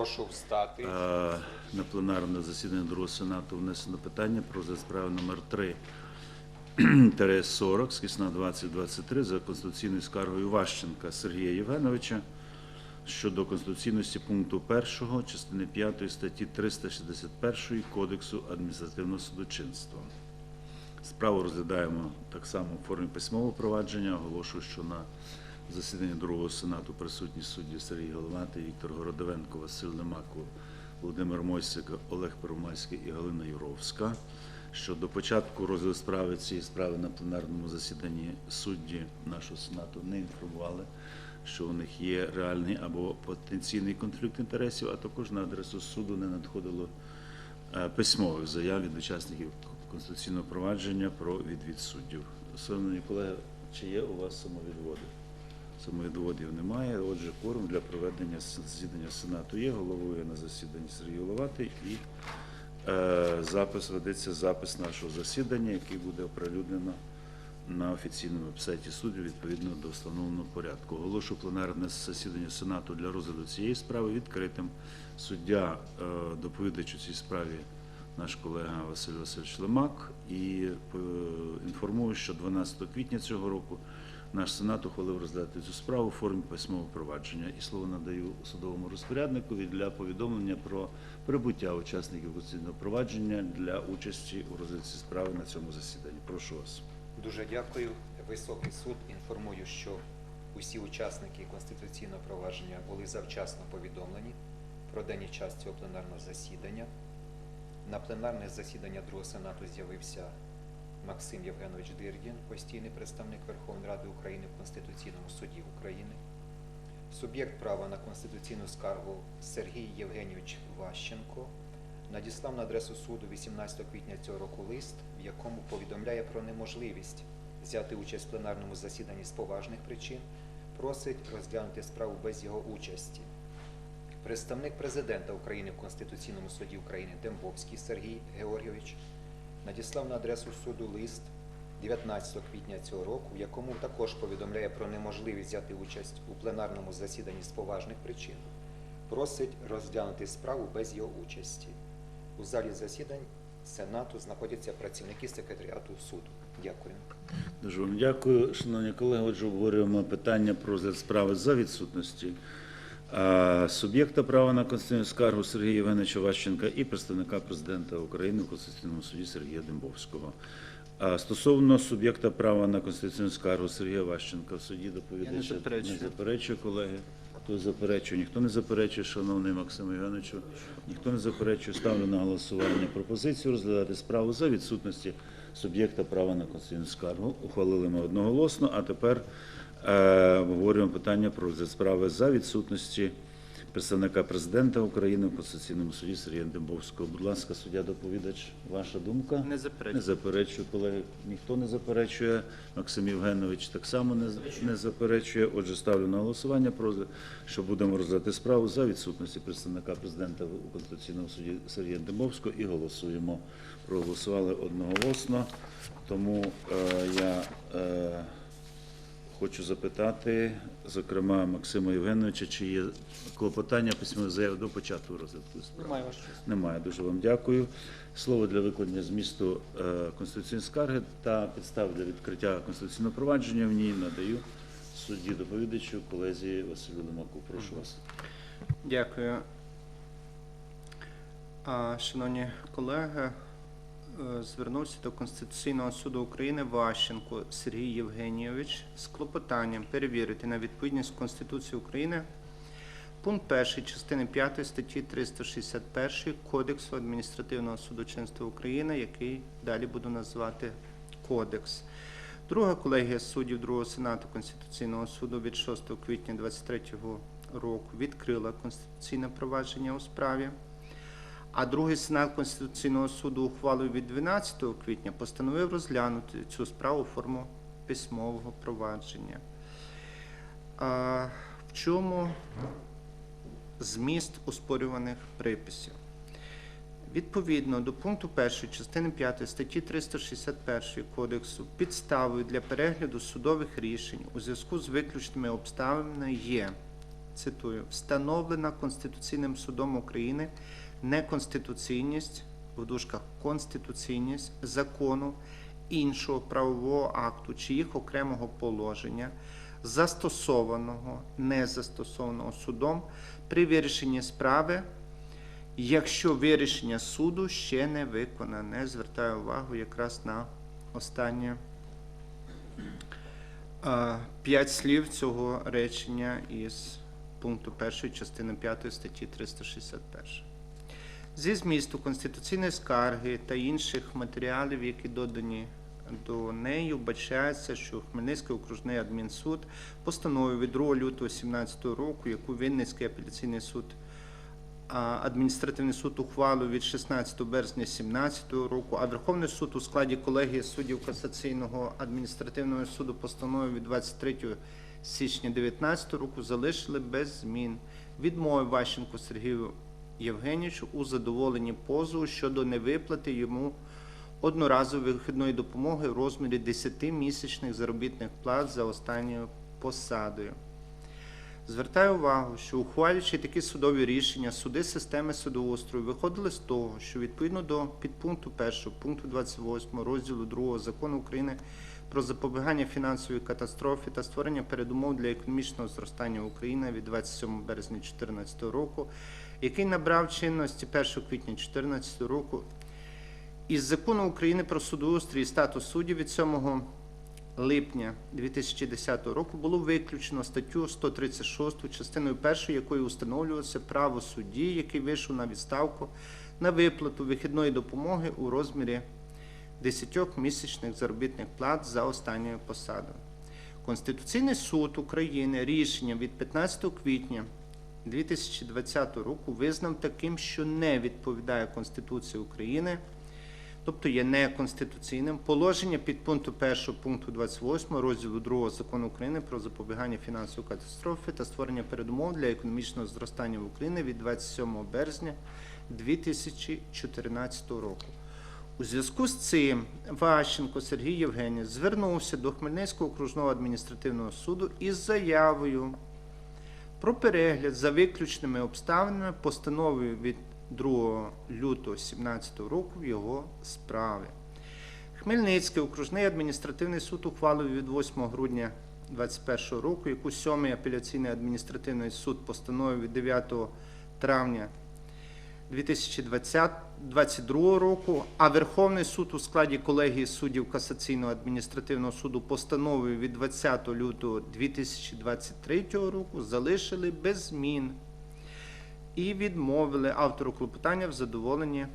Прошу встати. На пленарне засідання другого сенату внесено питання про справи номер 3 40 скисна 2023 за конституційною скаргою Ващенка Сергія Євгеновича щодо конституційності пункту 1 частини 5 статті 361 Кодексу адміністративного судочинства. Справу розглядаємо так само в формі письмового провадження. Оголошую, що на засіданні другого сенату присутні судді Сергій Головатий, Віктор Городовенко, Василь Лемако, Володимир Мойсик, Олег Первомайський і Галина Юровська. Що до початку розгляду справи цієї справи на пленарному засіданні судді нашого сенату не інформували, що у них є реальний або потенційний конфлікт інтересів, а також на адресу суду не надходило е, письмових заяв від учасників конституційного провадження про відвід суддів. Шановні колеги, чи є у вас самовідводи? Самовідводів немає. Отже, кворум для проведення засідання Сенату є. Головує на засіданні Сергій Головатий і е, запис ведеться запис нашого засідання, який буде оприлюднено на офіційному вебсайті суду відповідно до встановленого порядку. Оголошу пленарне засідання Сенату для розгляду цієї справи відкритим. Суддя е, доповідач у цій справі наш колега Василь Васильович Лемак і е, інформую, що 12 квітня цього року наш Сенат ухвалив розглядати цю справу у формі письмового провадження. І слово надаю судовому розпоряднику для повідомлення про прибуття учасників конституційного провадження для участі у розгляді справи на цьому засіданні. Прошу вас. Дуже дякую. Високий суд інформую, що усі учасники конституційного провадження були завчасно повідомлені про день час цього пленарного засідання. На пленарне засідання Другого Сенату з'явився Максим Євгенович Дирдін, постійний представник Верховної Ради України в Конституційному суді України. Суб'єкт права на конституційну скаргу Сергій Євгенійович Ващенко надіслав на адресу суду 18 квітня цього року лист, в якому повідомляє про неможливість взяти участь в пленарному засіданні з поважних причин, просить розглянути справу без його участі. Представник президента України в Конституційному суді України Дембовський Сергій Георгійович надіслав на адресу суду лист 19 квітня цього року, в якому також повідомляє про неможливість взяти участь у пленарному засіданні з поважних причин. Просить розглянути справу без його участі. У залі засідань Сенату знаходяться працівники секретаріату суду. Дякую. Дуже вам дякую, шановні колеги. Отже, обговорюємо питання про розгляд справи за відсутності суб'єкта права на конституційну скаргу Сергія Євгеновича Ващенка і представника президента України в Конституційному суді Сергія Дембовського. Стосовно суб'єкта права на конституційну скаргу Сергія Ващенка в суді доповідача не не заперечує, колеги. Хто заперечує? Ніхто не заперечує, шановний Максим Євгеновичу. Ніхто не заперечує. Ставлю на голосування пропозицію розглядати справу за відсутності суб'єкта права на конституційну скаргу. Ухвалили ми одноголосно, а тепер е, обговорюємо питання про розгляд справи за відсутності представника президента України в Конституційному суді Сергія Дембовського. Будь ласка, суддя доповідач, ваша думка? Не Не заперечую. заперечую, колеги. Ніхто не заперечує. Максим Євгенович так само не, не заперечує. Отже, ставлю на голосування про що будемо розглядати справу за відсутності представника президента у Конституційному суді Сергія Демовського і голосуємо. Проголосували одноголосно. Тому е, я е, хочу запитати, зокрема, Максима Євгеновича, чи є клопотання письмових заяв до початку розгляду справи. Немає вашого. Немає. Дуже вам дякую. Слово для викладення змісту е, конституційної скарги та підстав для відкриття конституційного провадження в ній надаю судді доповідачу колезі Василю Лимаку. Прошу вас. Дякую. А, Шановні колеги, звернувся до Конституційного суду України Ващенко Сергій Євгенійович з клопотанням перевірити на відповідність Конституції України пункт 1 частини 5 статті 361 Кодексу адміністративного судочинства України, який далі буду називати Кодекс. Друга колегія суддів Другого Сенату Конституційного суду від 6 квітня 2023 року відкрила конституційне провадження у справі. А другий сенат Конституційного суду ухвалою від 12 квітня постановив розглянути цю справу у форму письмового провадження. А, в чому зміст оспорюваних приписів? Відповідно до пункту 1 частини 5 статті 361 Кодексу підставою для перегляду судових рішень у зв'язку з виключними обставинами є цитую, встановлена Конституційним судом України неконституційність в дужках конституційність закону іншого правового акту чи їх окремого положення, застосованого, не застосованого судом при вирішенні справи, якщо вирішення суду ще не виконане. Звертаю увагу якраз на останнє п'ять слів цього речення із пункту першої частини 5 статті 361. Зі змісту конституційної скарги та інших матеріалів, які додані до неї, вбачається, що Хмельницький окружний адмінсуд постановив від 2 лютого 2017 року, яку Вінницький апеляційний суд адміністративний суд ухвалив від 16 березня 2017 року, а Верховний суд у складі колегії суддів касаційного адміністративного суду постановив від 23 січня 2019 року залишили без змін. Відмови Ващенку Сергію Євгенійовичу у задоволенні позову щодо невиплати йому одноразової вихідної допомоги в розмірі 10 місячних заробітних плат за останньою посадою. Звертаю увагу, що ухвалюючи такі судові рішення, суди системи судоустрою виходили з того, що відповідно до підпункту 1 пункту 28 розділу 2 закону України про запобігання фінансової катастрофи та створення передумов для економічного зростання України від 27 березня 2014 року, який набрав чинності 1 квітня 2014 року, із закону України про судоустрій і статус суддів від 7 липня 2010 року було виключено статтю 136, частиною першої якої установлювалося право судді, який вийшов на відставку на виплату вихідної допомоги у розмірі 10 місячних заробітних плат за останньою посадою. Конституційний суд України рішенням від 15 квітня 2020 року визнав таким, що не відповідає Конституції України тобто є неконституційним. Положення під пункту 1 пункту 28 розділу 2 закону України про запобігання фінансової катастрофи та створення передумов для економічного зростання в Україні від 27 березня 2014 року. У зв'язку з цим Ващенко Сергій Євгенійович звернувся до Хмельницького окружного адміністративного суду із заявою про перегляд за виключними обставинами постанови від 2 лютого 2017 року в його справи. Хмельницький окружний адміністративний суд ухвалив від 8 грудня 2021 року, яку 7-й апеляційний адміністративний суд постановив від 9 травня 2022 року, а Верховний суд у складі колегії суддів касаційного адміністративного суду постановою від 20 лютого 2023 року залишили без змін і відмовили автору клопотання в задоволенні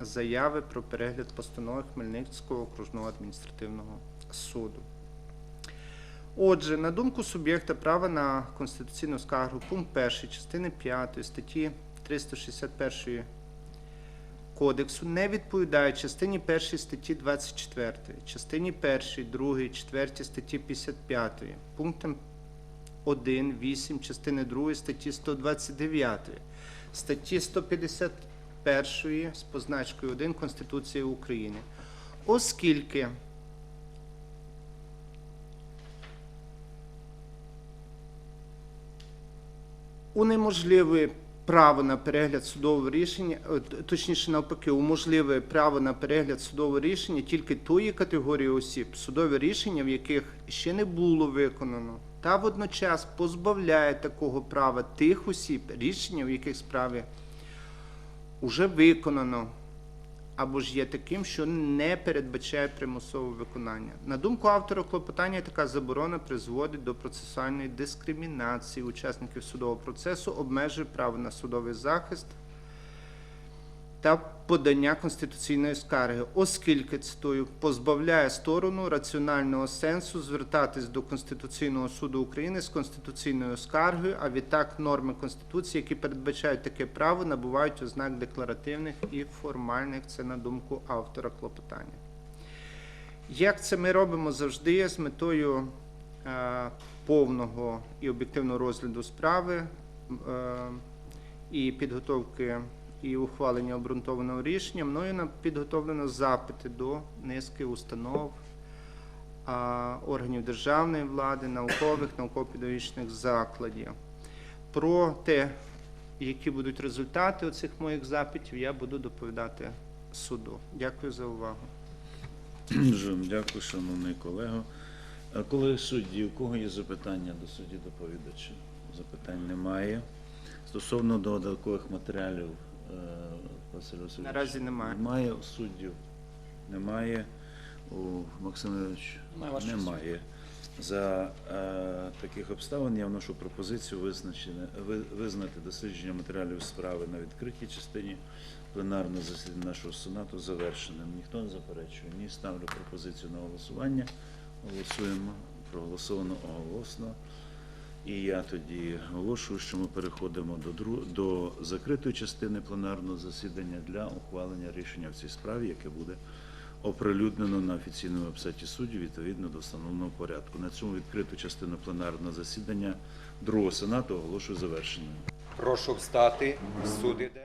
заяви про перегляд постанови Хмельницького окружного адміністративного суду. Отже, на думку суб'єкта права на конституційну скаргу, пункт 1 частини 5 статті 361 Кодексу не відповідає частині 1 статті 24, частині 1, 2, 4 статті 55, пунктам 1, 8 частини 2 статті 129, статті 151 з позначкою 1 Конституції України, оскільки унеможливує право на перегляд судового рішення, е, точніше навпаки, уможливує право на перегляд судового рішення тільки тої категорії осіб, судове рішення, в яких ще не було виконано, та водночас позбавляє такого права тих осіб, рішення, в яких справі вже виконано, або ж є таким, що не передбачає примусове виконання. На думку автора клопотання, така заборона призводить до процесуальної дискримінації учасників судового процесу, обмежує право на судовий захист та подання конституційної скарги, оскільки цитую, позбавляє сторону раціонального сенсу звертатись до Конституційного суду України з конституційною скаргою, а відтак норми Конституції, які передбачають таке право, набувають ознак декларативних і формальних. Це на думку автора клопотання. Як це ми робимо завжди з метою е, повного і об'єктивного розгляду справи е, і підготовки і ухвалення обґрунтованого рішення, мною підготовлено запити до низки установ, органів державної влади, наукових, науково-педагогічних закладів. Про те, які будуть результати оцих моїх запитів, я буду доповідати суду. Дякую за увагу. Дякую, шановний колего. Колеги судді, у кого є запитання до судді доповідача? Запитань немає. Стосовно додаткових матеріалів, Василь Васильович? Наразі немає. Немає у суддів? Немає. У Максимович? Немає, Немає. За е, таких обставин я вношу пропозицію визначення, визнати дослідження матеріалів справи на відкритій частині пленарного засідання нашого Сенату завершеним. Ніхто не заперечує. Ні, ставлю пропозицію на голосування. Голосуємо. Проголосовано оголосно. І я тоді оголошую, що ми переходимо до, дру... до закритої частини пленарного засідання для ухвалення рішення в цій справі, яке буде оприлюднено на офіційному вебсайті суддів відповідно до встановленого порядку. На цьому відкриту частину пленарного засідання другого сенату оголошую завершеною. Прошу встати, суд іде.